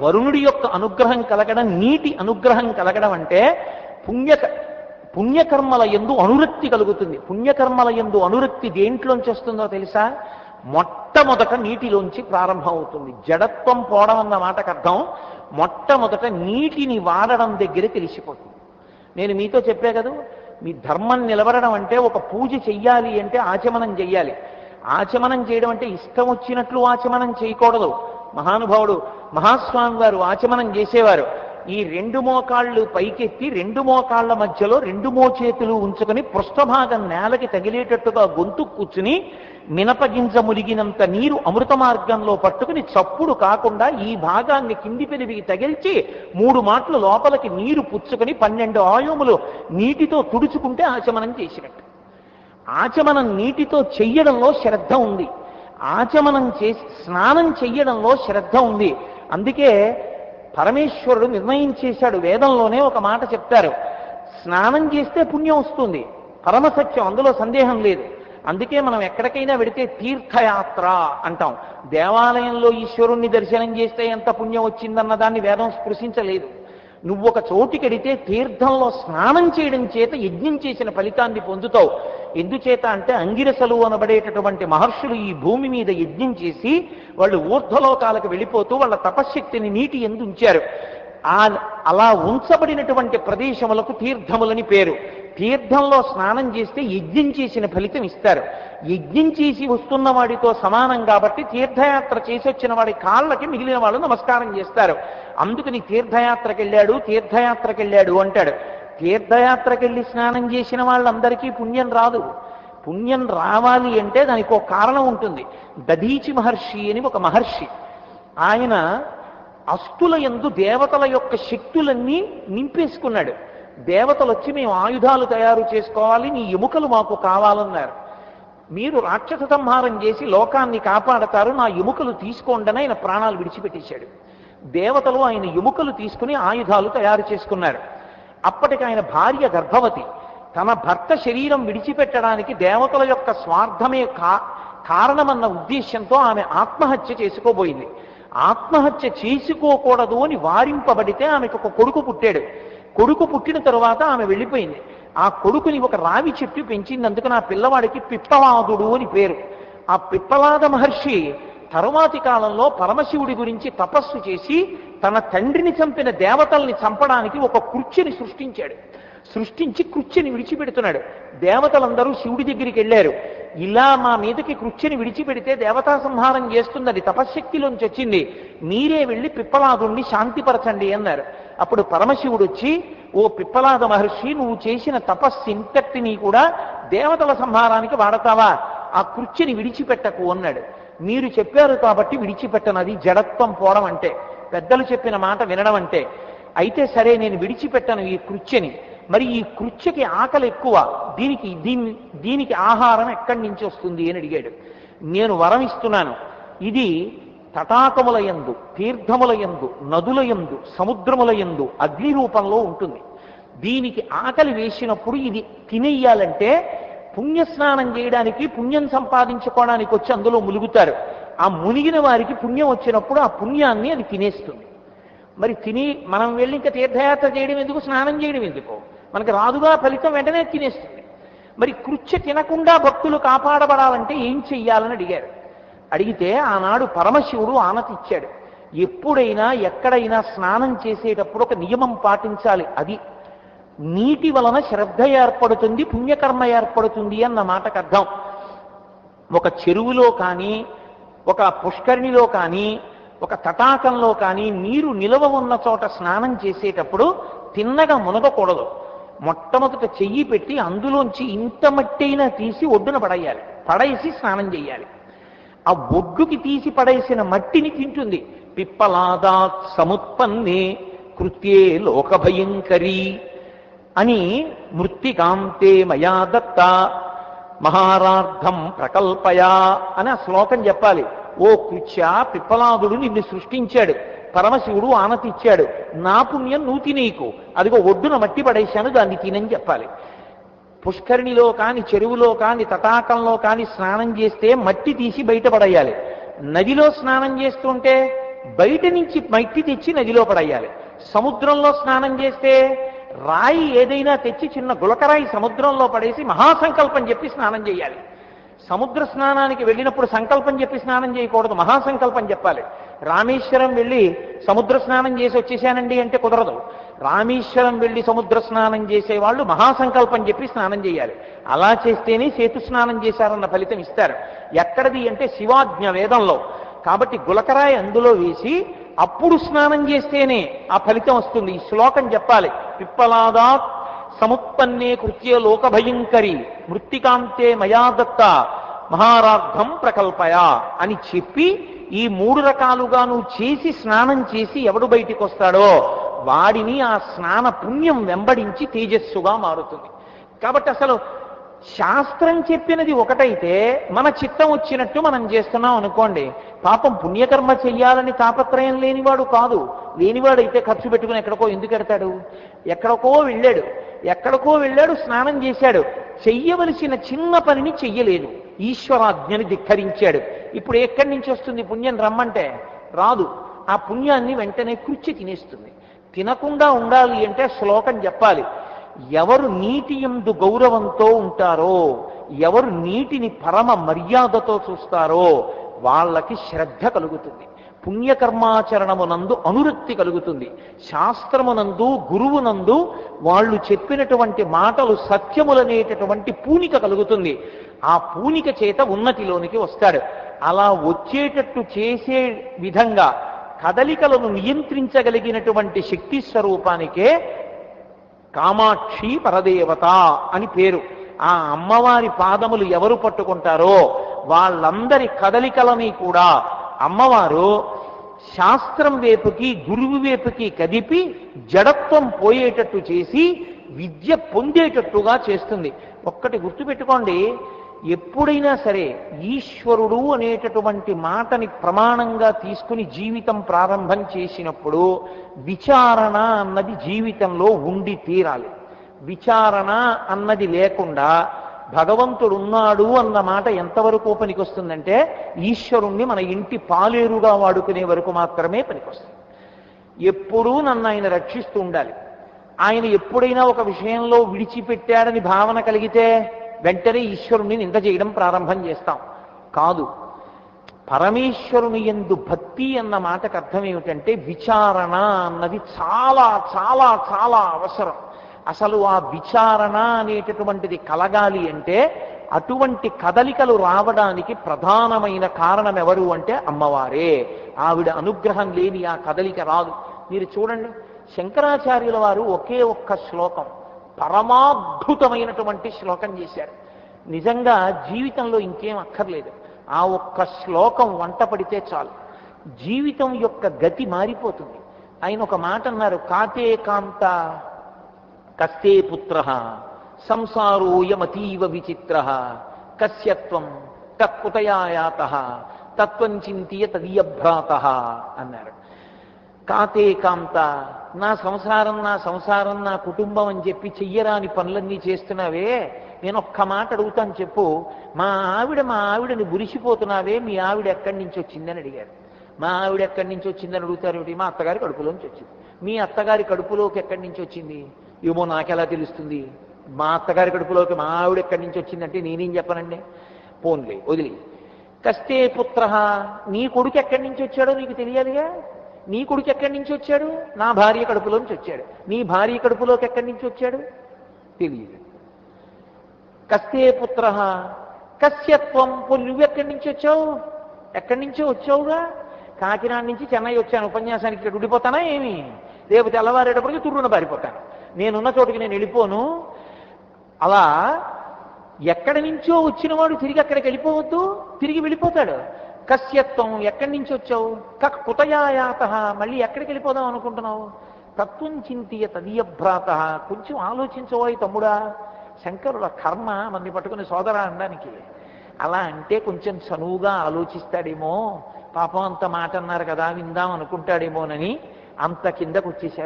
వరుణుడి యొక్క అనుగ్రహం కలగడం నీటి అనుగ్రహం కలగడం అంటే పుణ్య పుణ్యకర్మల ఎందు అనురక్తి కలుగుతుంది. పుణ్యకర్మల ఎందు అనురక్తి దేంట్లోంచి వస్తుందో తెలుసా? మొట్టమొదట నీటిలోంచి ప్రారంభం అవుతుంది జడత్వం పోవడం అన్న మాటకు అర్థం మొట్టమొదట నీటిని వాడడం దగ్గర తెలిసిపోతుంది. నేను మీతో చెప్పే కదా మీ ధర్మం నిలబడడం అంటే ఒక పూజ చెయ్యాలి అంటే ఆచమనం చెయ్యాలి. ఆచమనం చేయడం అంటే ఇష్టం వచ్చినట్లు ఆచమనం చేయకూడదు. మహానుభావుడు మహాస్వామి వారు ఆచమనం చేసేవారు. ఈ రెండు మోకాళ్ళు పైకెత్తి రెండు మోకాళ్ళ మధ్యలో రెండు మోచేతులు ఉంచుకొని పృష్ఠభాగం నేలకి తగిలేటట్టుగా గొంతు కూర్చుని మినపగింజ మురిగినంత నీరు అమృత మార్గంలో పట్టుకుని చప్పుడు కాకుండా ఈ భాగాన్ని కింది పెరివికి తగిల్చి మూడు మాటలు లోపలికి నీరు పుచ్చుకొని పన్నెండు ఆయోములు నీటితో తుడుచుకుంటే ఆచమనం చేసినట్టు. ఆచమనం నీటితో చెయ్యడంలో శ్రద్ధ ఉంది. ఆచమనం చేసి స్నానం చెయ్యడంలో శ్రద్ధ ఉంది. అందుకే పరమేశ్వరుడు నిర్ణయం చేశాడు. వేదంలోనే ఒక మాట చెప్తారు. స్నానం చేస్తే పుణ్యం వస్తుంది. పరమసత్యం అందులో సందేహం లేదు. అందుకే మనం ఎక్కడికైనా వెడితే తీర్థయాత్ర అంటాం. దేవాలయంలో ఈశ్వరుణ్ణి దర్శనం చేస్తే ఎంత పుణ్యం వచ్చిందన్న దాన్ని వేదం స్పృశించలేదు. నువ్వు ఒక చోటికెడితే తీర్థంలో స్నానం చేయడం చేత యజ్ఞం చేసిన ఫలితాన్ని పొందుతావు. ఎందుచేత అంటే అంగిరసలు అనబడేటటువంటి మహర్షులు ఈ భూమి మీద యజ్ఞం చేసి వాళ్ళు ఊర్ధ్వలోకాలకు వెళ్ళిపోతూ వాళ్ళ తపశ్శక్తిని నీటి ఎందు ఉంచారు. ఆ అలా ఉంచబడినటువంటి ప్రదేశములకు తీర్థములని పేరు. తీర్థంలో స్నానం చేస్తే యజ్ఞం చేసిన ఫలితం ఇస్తారు. యజ్ఞం చేసి వస్తున్న వాడితో సమానం కాబట్టి తీర్థయాత్ర చేసి వచ్చిన వాడి కాళ్ళకి మిగిలిన వాళ్ళు నమస్కారం చేస్తారు. అందుకని తీర్థయాత్రకి వెళ్ళాడు తీర్థయాత్రకి వెళ్ళాడు అంటాడు. తీర్థయాత్రకి వెళ్ళి స్నానం చేసిన వాళ్ళందరికీ పుణ్యం రాదు. పుణ్యం రావాలి అంటే దానికి ఒక కారణం ఉంటుంది. దధీచి మహర్షి అని ఒక మహర్షి. ఆయన అస్తుల యందు దేవతల యొక్క శక్తులన్నీ నింపేసుకున్నాడు. దేవతలు వచ్చి మేము ఆయుధాలు తయారు చేసుకోవాలి నీ ఎముకలు మాకు కావాలన్నారు. మీరు రాక్షస సంహారం చేసి లోకాన్ని కాపాడతారు నా ఎముకలు తీసుకోండి ఆయన ప్రాణాలు విడిచిపెట్టేశాడు. దేవతలు ఆయన ఎముకలు తీసుకుని ఆయుధాలు తయారు చేసుకున్నారు. అప్పటికి ఆయన భార్య గర్భవతి. తన భర్త శరీరం విడిచిపెట్టడానికి దేవతల యొక్క స్వార్థమే కా కారణమన్న ఉద్దేశంతో ఆమె ఆత్మహత్య చేసుకోబోయింది. ఆత్మహత్య చేసుకోకూడదు అని వారింపబడితే ఆమెకు ఒక కొడుకు పుట్టాడు. కొడుకు పుట్టిన తరువాత ఆమె వెళ్ళిపోయింది. ఆ కొడుకుని ఒక రావి చెట్టు పెంచినందుకు నా పిల్లవాడికి పిప్పలాదుడు అని పేరు. ఆ పిప్పలాద మహర్షి తరువాతి కాలంలో పరమశివుడి గురించి తపస్సు చేసి తన తండ్రిని చంపిన దేవతల్ని చంపడానికి ఒక కుర్చీని సృష్టించాడు. సృష్టించి కృత్యని విడిచిపెడుతున్నాడు. దేవతలందరూ శివుడి దగ్గరికి వెళ్ళారు. ఇలా మా మీదకి కృత్యని విడిచిపెడితే దేవతా సంహారం చేస్తుంది అది తపశ్శక్తిలోంచి వచ్చింది. మీరే వెళ్ళి పిప్పలాదుణ్ణి శాంతిపరచండి అన్నారు. అప్పుడు పరమశివుడు వచ్చి ఓ పిప్పలాద మహర్షి నువ్వు చేసిన తపస్సు కూడా దేవతల సంహారానికి వాడతావా? ఆ కుర్చీని విడిచిపెట్టకు అన్నాడు. మీరు చెప్పారు కాబట్టి విడిచిపెట్టనది జడత్వం పోవడం అంటే పెద్దలు చెప్పిన మాట వినడం అంటే. అయితే సరే నేను విడిచిపెట్టను ఈ కృత్యని. మరి ఈ కృత్యకి ఆకలి ఎక్కువ. దీనికి దీని దీనికి ఆహారం ఎక్కడి నుంచి వస్తుంది? అని అడిగాడు. నేను వరం ఇస్తున్నాను. ఇది తటాకముల యందు తీర్థముల యందు నదుల యందు సముద్రముల యందు అగ్ని రూపంలో ఉంటుంది. దీనికి ఆకలి వేసినప్పుడు ఇది తినేయాలంటే పుణ్యస్నానం చేయడానికి పుణ్యం సంపాదించుకోవడానికి వచ్చి అందులో ములుగుతారు. ఆ మునిగిన వారికి పుణ్యం వచ్చినప్పుడు ఆ పుణ్యాన్ని అది తినేస్తుంది. మరి తిని మనం వెళ్ళి ఇంకా తీర్థయాత్ర చేయడం ఎందుకు స్నానం చేయడం ఎందుకు? మనకి రాదుగా ఫలితం వెంటనే తినేస్తుంది. మరి కృత్య తినకుండా భక్తులు కాపాడబడాలంటే ఏం చెయ్యాలని అడిగారు. అడిగితే ఆనాడు పరమశివుడు ఆనతిచ్చాడు. ఎప్పుడైనా ఎక్కడైనా స్నానం చేసేటప్పుడు ఒక నియమం పాటించాలి. అది నీటి వలన శ్రద్ధ ఏర్పడుతుంది పుణ్యకర్మ ఏర్పడుతుంది అన్న మాటకు అర్థం. ఒక చెరువులో కానీ ఒక పుష్కరిణిలో కానీ ఒక తటాకంలో కానీ నీరు నిలవ ఉన్న చోట స్నానం చేసేటప్పుడు తిన్నగా మునగకూడదు. మొట్టమొదట చెయ్యి పెట్టి అందులోంచి ఇంత మట్టైనా తీసి ఒడ్డున పడేయాలి. పడేసి స్నానం చేయాలి. ఆ ఒడ్డుకి తీసి పడేసిన మట్టిని తింటుంది. పిప్పలాదా సముత్పన్నే కృత్యే లోకభయంకరీ అని మృత్తికాంతే మయా దత్త మహారార్థం ప్రకల్పయా అని ఆ శ్లోకం చెప్పాలి. ఓ కృత్య పిప్పలాదుడు నిన్ను సృష్టించాడు. పరమశివుడు ఆనతిచ్చాడు. నా పుణ్యం నువ్వు తినేయకు అదిగో ఒడ్డున మట్టి పడేశాను దాన్ని తినని చెప్పాలి. పుష్కరిణిలో కాని చెరువులో కాని తటాకంలో కాని స్నానం చేస్తే మట్టి తీసి బయటపడేయాలి. నదిలో స్నానం చేస్తుంటే బయట నుంచి మట్టి తెచ్చి నదిలో పడేయాలి. సముద్రంలో స్నానం చేస్తే రాయి ఏదైనా తెచ్చి చిన్న గులకరాయి సముద్రంలో పడేసి మహాసంకల్పం చెప్పి స్నానం చేయాలి. సముద్ర స్నానానికి వెళ్ళినప్పుడు సంకల్పం చెప్పి స్నానం చేయకూడదు మహాసంకల్పం చెప్పాలి. రామేశ్వరం వెళ్ళి సముద్ర స్నానం చేసి వచ్చేసానండి అంటే కుదరదు. రామేశ్వరం వెళ్ళి సముద్ర స్నానం చేసేవాళ్ళు మహాసంకల్పం చెప్పి స్నానం చేయాలి. అలా చేస్తేనే సేతు స్నానం చేశారన్న ఫలితం ఇస్తారు. ఎక్కడిది అంటే శివాజ్ఞ వేదంలో. కాబట్టి గులకరాయి అందులో వేసి అప్పుడు స్నానం చేస్తేనే ఆ ఫలితం వస్తుంది. ఈ శ్లోకం చెప్పాలి. పిప్పలాదాత్ సముత్పన్నే కృత్యే లోకభయంకరి మృత్తికాంతే మయా దత్త మహారార్థం ప్రకల్పయ అని చెప్పి ఈ మూడు రకాలుగా నువ్వు చేసి స్నానం చేసి ఎవడు బయటికి వస్తాడో వాడిని ఆ స్నాన పుణ్యం వెంబడించి తేజస్సుగా మారుతుంది. కాబట్టి అసలు శాస్త్రం చెప్పినది ఒకటైతే మన చిత్తం వచ్చినట్టు మనం చేస్తున్నాం అనుకోండి పాపం పుణ్యకర్మ చెయ్యాలని తాపత్రయం లేనివాడు కాదు. లేనివాడైతే ఖర్చు పెట్టుకుని ఎక్కడికో ఎందుకు ఎడతాడు? ఎక్కడికో వెళ్ళాడు. ఎక్కడికో వెళ్ళాడు స్నానం చేశాడు. చెయ్యవలసిన చిన్న పనిని చెయ్యలేదు. ఈశ్వరాజ్ఞని ధిక్కరించాడు. ఇప్పుడు ఎక్కడి నుంచి వస్తుంది పుణ్యం రమ్మంటే? రాదు. ఆ పుణ్యాన్ని వెంటనే కుర్చి తినేస్తుంది. తినకుండా ఉండాలి అంటే శ్లోకం చెప్పాలి. ఎవరు నీటి ఎందు గౌరవంతో ఉంటారో ఎవరు నీటిని పరమ మర్యాదతో చూస్తారో వాళ్ళకి శ్రద్ధ కలుగుతుంది. పుణ్యకర్మాచరణమునందు అనురక్తి కలుగుతుంది. శాస్త్రమునందు గురువునందు వాళ్ళు చెప్పినటువంటి మాటలు సత్యములనేటటువంటి పూనిక కలుగుతుంది. ఆ పూనిక చేత ఉన్నతిలోనికి వస్తాడు. అలా వచ్చేటట్టు చేసే విధంగా కదలికలను నియంత్రించగలిగినటువంటి శక్తి స్వరూపానికే కామాక్షి పరదేవత అని పేరు. ఆ అమ్మవారి పాదములు ఎవరు పట్టుకుంటారో వాళ్ళందరి కదలికలని కూడా అమ్మవారు శాస్త్రం వైపుకి గురువు వైపుకి కదిపి జడత్వం పోయేటట్టు చేసి విద్య పొందేటట్టుగా చేస్తుంది. ఒక్కటి గుర్తుపెట్టుకోండి ఎప్పుడైనా సరే ఈశ్వరుడు అనేటటువంటి మాటని ప్రమాణంగా తీసుకుని జీవితం ప్రారంభం చేసినప్పుడు విచారణ అన్నది జీవితంలో ఉండి తీరాలి. విచారణ అన్నది లేకుండా భగవంతుడు ఉన్నాడు అన్న మాట ఎంతవరకు పనికొస్తుందంటే ఈశ్వరుణ్ణి మన ఇంటి పాలేరుగా వాడుకునే వరకు మాత్రమే పనికొస్తుంది. ఎప్పుడూ నన్ను ఆయన రక్షిస్తూ ఉండాలి. ఆయన ఎప్పుడైనా ఒక విషయంలో విడిచిపెట్టాడని భావన కలిగితే వెంటనే ఈశ్వరుణ్ణి నింద చేయడం ప్రారంభం చేస్తాం. కాదు పరమేశ్వరుని ఎందు భక్తి అన్న మాటకు అర్థం ఏమిటంటే విచారణ అన్నది చాలా చాలా చాలా అవసరం. అసలు ఆ విచారణ అనేటటువంటిది కలగాలి అంటే అటువంటి కదలికలు రావడానికి ప్రధానమైన కారణం ఎవరు అంటే అమ్మవారే. ఆవిడ అనుగ్రహం లేని ఆ కదలిక రాదు. మీరు చూడండి శంకరాచార్యుల వారు ఒకే ఒక్క శ్లోకం పరమాద్భుతమైనటువంటి శ్లోకం చేశారు. నిజంగా జీవితంలో ఇంకేం అక్కర్లేదు. ఆ ఒక్క శ్లోకం వంట పడితే చాలు. జీవితం యొక్క గతి మారిపోతుంది. ఆయన ఒక మాట అన్నారు కాతే కాంత కస్తే పుత్ర సంసారోయమతీవ విచిత్ర కస్యత్వం కక్కుతయాయాత తత్వం చింతియ తదీయభ్రాత అన్నారు కాతే కాంత నా సంసారం నా సంసారం నా కుటుంబం అని చెప్పి చెయ్యరాని పనులన్నీ చేస్తున్నావే నేను ఒక్క మాట అడుగుతాను చెప్పు. మా ఆవిడ మా ఆవిడని బురిసిపోతున్నావే మీ ఆవిడ ఎక్కడి నుంచి వచ్చిందని అడిగారు మా ఆవిడ ఎక్కడి నుంచి వచ్చిందని అడుగుతారు ఏమిటి? మా అత్తగారి కడుపులోంచి వచ్చింది. మీ అత్తగారి కడుపులోకి ఎక్కడి నుంచి వచ్చింది? ఏమో నాకెలా తెలుస్తుంది? మా అత్తగారి కడుపులోకి మా ఆవిడ ఎక్కడి నుంచి వచ్చిందంటే నేనేం చెప్పనండి? పోన్లే వదిలి. కస్తే పుత్ర నీ కొడుకు ఎక్కడి నుంచి వచ్చాడో నీకు తెలియాలిగా? నీ కొడుకు ఎక్కడి నుంచి వచ్చాడు? నా భార్య కడుపులోంచి వచ్చాడు. నీ భార్య కడుపులోకి ఎక్కడి నుంచి వచ్చాడు? తెలియదు. కస్తే పుత్ర కస్యత్వం నువ్వు ఎక్కడి నుంచి వచ్చావు? ఎక్కడి నుంచో వచ్చావుగా? కాకినాడ నుంచి చెన్నై వచ్చాను. ఉపన్యాసానికి ఇక్కడ ఉండిపోతానా ఏమి? రేపు తెల్లవారేటప్పటికి తుర్రున పారిపోతాను. నేనున్న చోటుకి నేను వెళ్ళిపోను. అలా ఎక్కడి నుంచో వచ్చిన వాడు తిరిగి అక్కడికి వెళ్ళిపోవద్దు తిరిగి వెళ్ళిపోతాడు. కస్యత్వం ఎక్కడి నుంచి వచ్చావు? కక్ కుతయాయాత మళ్ళీ ఎక్కడికి వెళ్ళిపోదాం అనుకుంటున్నావు? తత్వం చింతియ తదీయభ్రాత. కొంచెం ఆలోచించవోయ్ తమ్ముడా. శంకరుల కర్మ మన్ని పట్టుకుని సోదర అనడానికి. అలా అంటే కొంచెం చనువుగా ఆలోచిస్తాడేమో. పాపం అంత మాట అన్నారు కదా విందాం అనుకుంటాడేమోనని అంత కిందకు వచ్చేసాడు